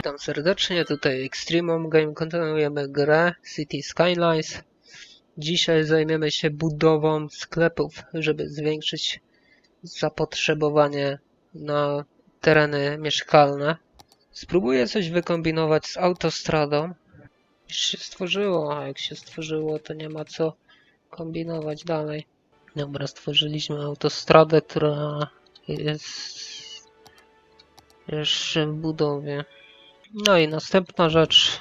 Witam serdecznie, tutaj Extremum Game. Kontynuujemy grę City Skylines. Dzisiaj zajmiemy się budową sklepów, żeby zwiększyć zapotrzebowanie na tereny mieszkalne. Spróbuję coś wykombinować z autostradą. Już się stworzyło, a jak się stworzyło, to nie ma co kombinować dalej. Dobra, stworzyliśmy autostradę, która jest jeszcze w budowie. No i następna rzecz.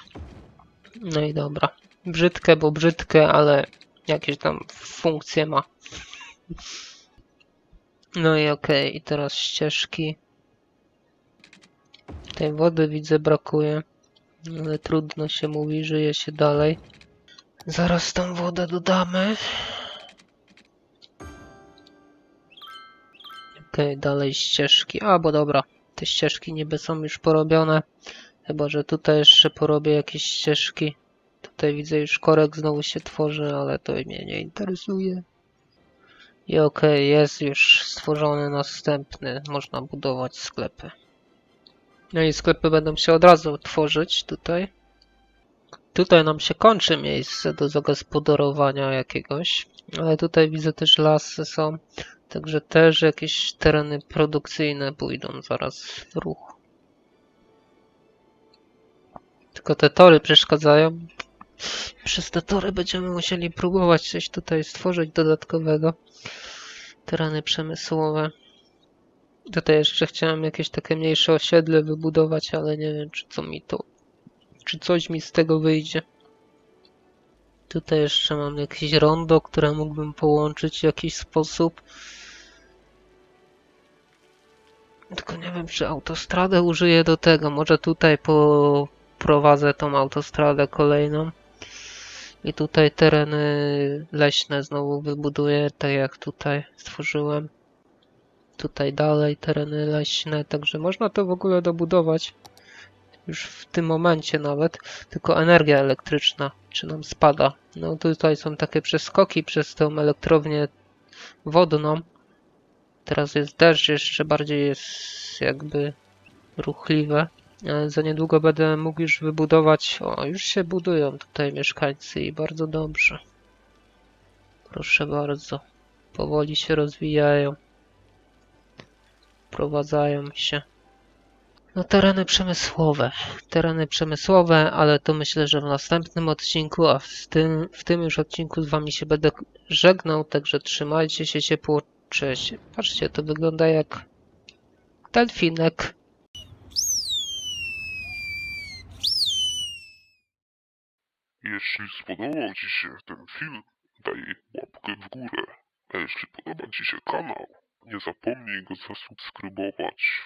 No i dobra. Brzydkie, bo brzydkie, ale jakieś tam funkcje ma. No i okej, i teraz ścieżki. Tej wody widzę brakuje, ale trudno się mówi, żyje się dalej. Zaraz tą wodę dodamy. Okej, dalej ścieżki. A, bo dobra, te ścieżki niby są już porobione. Chyba, że tutaj jeszcze porobię jakieś ścieżki. Tutaj widzę już korek znowu się tworzy, ale to mnie nie interesuje. I okej, jest już stworzony następny. Można budować sklepy. No i sklepy będą się od razu tworzyć tutaj. Tutaj nam się kończy miejsce do zagospodarowania jakiegoś. Ale tutaj widzę też lasy są. Także też jakieś tereny produkcyjne pójdą zaraz w ruch. Tylko te tory przeszkadzają. Przez te tory będziemy musieli próbować coś tutaj stworzyć dodatkowego. Tereny przemysłowe. Tutaj jeszcze chciałem jakieś takie mniejsze osiedle wybudować, ale nie wiem, czy co mi to. Czy coś mi z tego wyjdzie. Tutaj jeszcze mam jakieś rondo, które mógłbym połączyć w jakiś sposób. Tylko nie wiem, czy autostradę użyję do tego. Może tutaj poprowadzę tą autostradę kolejną. I tutaj tereny leśne znowu wybuduję, tak jak tutaj stworzyłem. Tutaj dalej tereny leśne, także można to w ogóle dobudować. Już w tym momencie nawet. Tylko energia elektryczna, czy nam spada. No tutaj są takie przeskoki przez tą elektrownię wodną. Teraz jest deszcz, jeszcze bardziej jest jakby ruchliwe. Ale za niedługo będę mógł już wybudować. O, już się budują tutaj mieszkańcy i bardzo dobrze. Proszę bardzo. Powoli się rozwijają. Prowadzają się. No tereny przemysłowe. Tereny przemysłowe, ale to myślę, że w następnym odcinku, a w tym, w tym już odcinku z wami się będę żegnał, także trzymajcie się ciepło. Cześć. Patrzcie, to wygląda jak delfinek. Jeśli spodobał Ci się ten film, daj łapkę w górę. A jeśli podoba Ci się kanał, nie zapomnij go zasubskrybować.